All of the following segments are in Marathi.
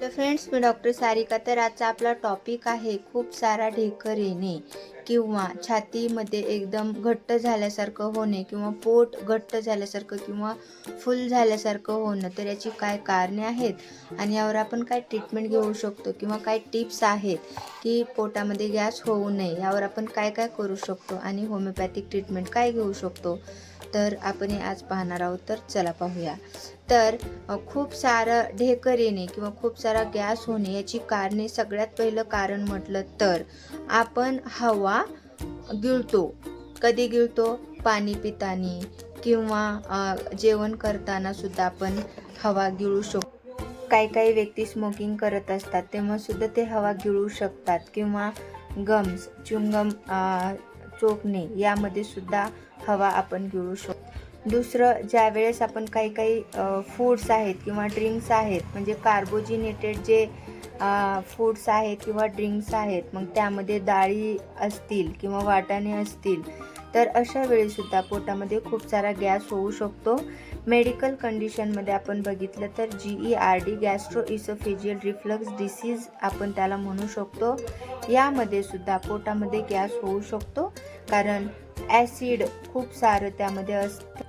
तर फ्रेंड्स मी डॉक्टर सारिका तर आजचा आपला टॉपिक आहे खूप सारा ढेकर येणे किंवा छातीमध्ये एकदम घट्ट झाल्यासारखं होणे किंवा पोट घट्ट झाल्यासारखं किंवा फुल झाल्यासारखं होणं तर याची काय कारणे आहेत? आणि यावर आपण काय ट्रीटमेंट घेऊ शकतो किंवा काय टिप्स आहेत की पोटामध्ये गॅस होऊ नये यावर आपण काय काय करू शकतो आणि होमिओपॅथिक ट्रीटमेंट काय घेऊ शकतो? तर आपण हे आज पाहणार आहोत. तर चला पाहूया. तर खूप सारं ढेकर येणे किंवा खूप सारा गॅस होणे याची कारणे सगळ्यात पहिलं कारण म्हटलं तर आपण हवा गिळतो. कधी गिळतो? पाणी पितानी किंवा जेवण करताना सुद्धा आपण हवा गिळू शकतो काही काही व्यक्ती स्मोकिंग करत असतात तेव्हा सुद्धा ते हवा गिळू शकतात किंवा गम्स चुंगम चोखणे यामध्ये सुद्धा हवा आपण घेऊ शकतो. दुसरं ज्या वेळेस आपण काही काही फूड्स आहेत किंवा ड्रिंक्स आहेत म्हणजे कार्बोजिनेटेड जे फूड्स आहेत किंवा ड्रिंक्स आहेत मग त्यामध्ये डाळी असतील किंवा वाटाणे असतील तर अशा वेळीसुद्धा पोटामध्ये खूप सारा गॅस होऊ शकतो. मेडिकल कंडिशनमध्ये आपण बघितलं तर G E R D gastro esophageal reflux disease आपण त्याला म्हणू शकतो. यामध्ये सुद्धा पोटामध्ये गॅस होऊ शकतो कारण ॲसिड खूप सारं त्यामध्ये असतं.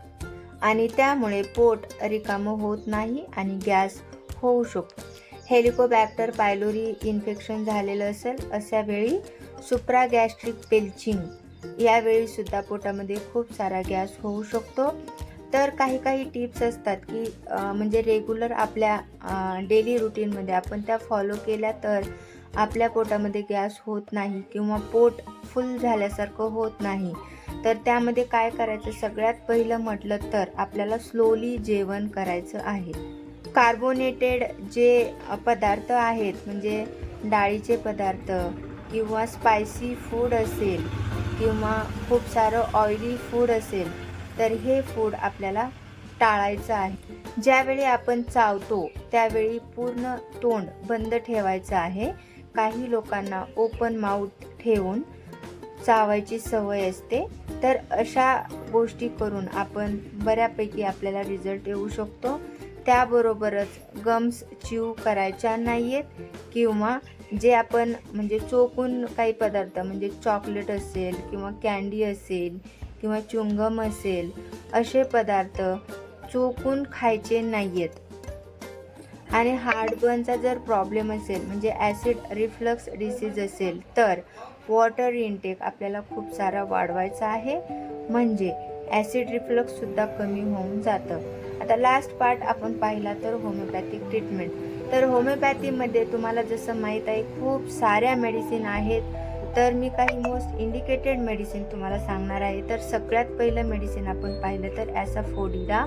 आणि त्यामुळे पोट रिकामं होत नाही आणि गॅस होऊ शकतो. हेलिकोबॅक्टर पायलोरी इन्फेक्शन झालेलं असेल अशा वेळी सुप्रागॅस्ट्रिक पेल्चिंग यावेळी सुद्धा पोटामध्ये खूप सारा गॅस होऊ शकतो. तर काही काही टिप्स असतात की म्हणजे रेग्युलर आपल्या डेली रुटीनमध्ये आपण त्या फॉलो केल्या तर आपल्या पोटामध्ये गॅस होत नाही किंवा पोट फुल झाल्यासारखं होत नाही. तर त्यामध्ये काय करायचं? सगळ्यात पहिलं म्हटलं तर आपल्याला स्लोली जेवण करायचं आहे. कार्बोनेटेड जे पदार्थ आहेत म्हणजे डाळीचे पदार्थ किंवा स्पायसी फूड असेल किंवा खूप सारं ऑइली फूड असेल तर हे फूड आपल्याला टाळायचं आहे. ज्यावेळी आपण चावतो त्यावेळी पूर्ण तोंड बंद ठेवायचं आहे. काही लोकांना ओपन माउथ ठेवून चावायची सवय असते. तर अशा गोष्टी करून आपण बऱ्यापैकी आपल्याला रिझल्ट येऊ शकतो. त्याबरोबरच गम्स च्यू करायच्या नाही आहेत किंवा जे आपण म्हणजे चोकून काही पदार्थ म्हणजे चॉकलेट असेल किंवा कॅन्डी असेल किंवा चुंगम असेल असे पदार्थ चोकून खायचे नाही आहेत आणि हार्टबर्नचा जर प्रॉब्लेम असेल म्हणजे ॲसिड रिफ्लक्स डिसीज असेल तर वॉटर इनटेक आपल्याला खूप सारा वाढवायचा आहे. म्हणजे ॲसिड रिफ्लक्ससुद्धा कमी होऊन जातं. आता लास्ट पार्ट आपण पाहिला तर होमिओपॅथिक ट्रीटमेंट तर होमिओपॅथीमध्ये तुम्हाला जसं माहीत आहे खूप साऱ्या मेडिसिन आहेत. तर मी काही मोस्ट इंडिकेटेड मेडिसिन तुम्हाला सांगणार आहे. तर सगळ्यात पहिलं मेडिसिन आपण पाहिलं तर ॲसा ॲसाफोडिडा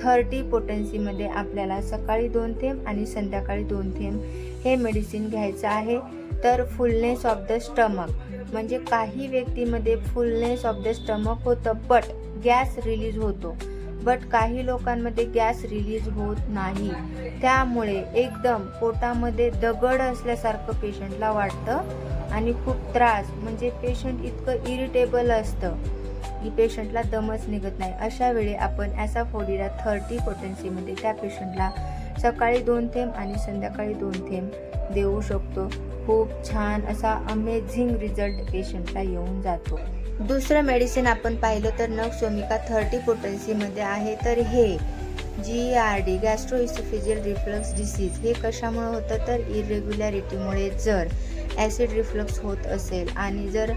थर्टी पोटन्सीमध्ये आपल्याला सकाळी दोन थेंब आणि संध्याकाळी दोन थेंब हे मेडिसिन घ्यायचं आहे. तर फुलनेस ऑफ द स्टमक म्हणजे काही व्यक्तीमध्ये फुलनेस ऑफ द स्टमक होतं बट गॅस रिलीज होतो. बट काही लोकांमध्ये गॅस रिलीज होत नाही. त्यामुळे एकदम पोटामध्ये दगड असल्यासारखं पेशंटला वाटतं आणि खूप त्रास. म्हणजे पेशंट इतकं इरिटेबल असतं की पेशंटला दमच निघत नाही. अशा वेळी आपण ॲसाफोडीला थर्टी पोटन्सीमध्ये त्या पेशंटला सकाळी दोन थेंब आणि संध्याकाळी दोन थेंब देऊ शकतो. खूप छान असा अमेझिंग रिझल्ट पेशंटला येऊन जातो. दुसरं मेडिसिन आपण पाहिलं तर नक्सोमिका थर्टी पोटन्सीमध्ये आहे. तर हे G R D gastroesophageal reflux disease हे कशामुळे होतं? तर इरेग्युलॅरिटीमुळे जर ॲसिड रिफ्लक्स होत असेल आणि जर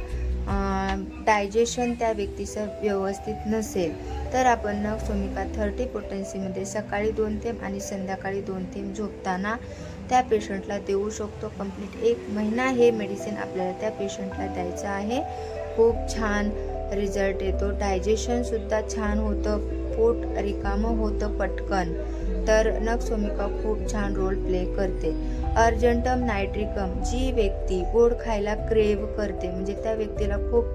डायजेशन त्या व्यक्तीचं व्यवस्थित नसेल तर आपण नक्सोमिका थर्टी पोटन्सीमध्ये सकाळी दोन थेंब आणि संध्याकाळी दोन थेंब झोपताना त्या पेशंटला देऊ शकतो. कंप्लीट एक महिना हे मेडिसिन आपल्याला त्या पेशंटला द्यायचं आहे. खूप छान रिझल्ट येतो. डायजेशनसुद्धा छान होतं. पोट रिकामं होतं पटकन. तर नक्सोमिका खूप छान रोल प्ले करते. अर्जंटम नायट्रिकम जी व्यक्ती गोड खायला क्रेव करते म्हणजे त्या व्यक्तीला खूप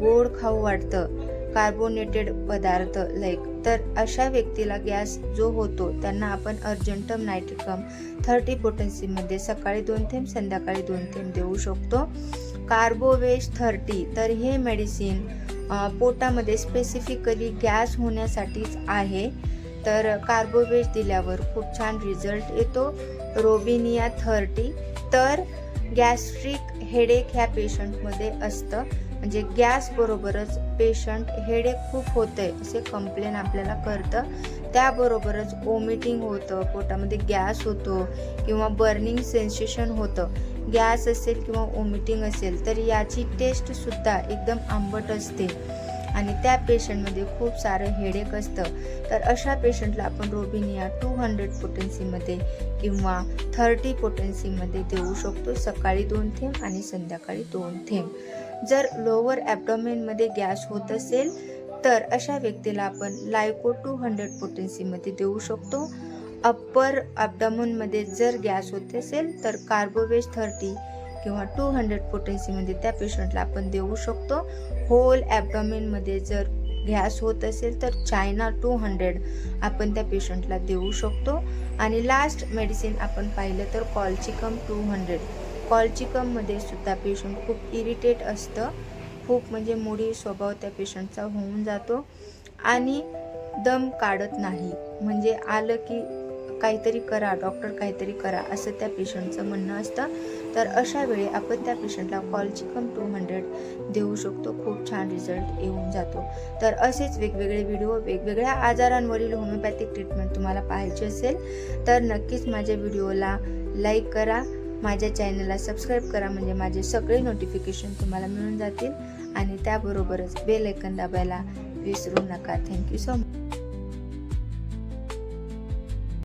गोड खाऊ वाटतं. कार्बोनेटेड पदार्थ लाईक तर अशा व्यक्तीला गॅस जो होतो त्यांना आपण अर्जंटम नायट्रिकम थर्टी पोटन्सीमध्ये सकाळी दोन थेंब संध्याकाळी दोन थेंब देऊ शकतो. कार्बोवेज थर्टी तर हे मेडिसिन पोटामध्ये स्पेसिफिकली गॅस होण्यासाठीच आहे. तर कार्बोवेज दिल्यावर खूप छान रिझल्ट येतो. रोबिनिया थर्टी तर गॅस्ट्रिक हेडेक ह्या पेशंटमध्ये असतं. म्हणजे गॅस बरोबरच पेशंट हेडेक खूप होतंय असे कंप्लेन आपल्याला करतं त्याबरोबरच ओमिटिंग होतं पोटामध्ये गॅस होतो किंवा बर्निंग सेन्सेशन होतं. गॅस असेल किंवा ओमिटिंग असेल तर याची टेस्टसुद्धा एकदम आंबट असते. आणि त्या पेशंटमध्ये खूप सारं हेडेक असतं. तर अशा पेशंटला आपण रोबिनिया टू हंड्रेड पोटेन्सीमध्ये किंवा थर्टी पोटेन्सीमध्ये देऊ शकतो. सकाळी दोन थेंब आणि संध्याकाळी दोन थेंब. जर लोअर ॲबडॉमेनमध्ये गॅस होत असेल तर अशा व्यक्तीला आपण लायको टू हंड्रेड पोटेन्सीमध्ये देऊ शकतो. अप्पर ॲबडॉमनमध्ये जर गॅस होत असेल तर कार्बोवेज थर्टी किंवा टू हंड्रेड पोटेन्सीमध्ये त्या पेशंटला आपण देऊ शकतो. होल ॲबडॉमेनमध्ये जर गॅस होत असेल तर चायना टू हंड्रेड आपण त्या पेशंटला देऊ शकतो. आणि लास्ट मेडिसिन आपण पाहिलं तर कॉलचिकम टू हंड्रेड कॉलचिकममध्ये सुद्धा पेशंट खूप इरिटेट असतं. खूप म्हणजे मुडी स्वभाव त्या पेशंटचा होऊन जातो. आणि दम काढत नाही. म्हणजे आलं की काहीतरी करा डॉक्टर काहीतरी करा असं त्या पेशंटचं म्हणणं असतं. तर अशा वेळी आपण त्या पेशंटला कॉलचिकम टू हंड्रेड देऊ शकतो. खूप छान रिझल्ट येऊन जातो. तर असेच वेगवेगळे व्हिडिओ वेगवेगळ्या आजारांवरील होमिओपॅथिक ट्रीटमेंट तुम्हाला पाहायची असेल तर नक्कीच माझ्या व्हिडिओला लाईक करा. माझ्या चॅनलला सबस्क्राईब करा म्हणजे माझे सगळे नोटिफिकेशन तुम्हाला मिळून जातील. आणि त्याबरोबरच बेल ऐकन दाबायला विसरू नका. Thank you so much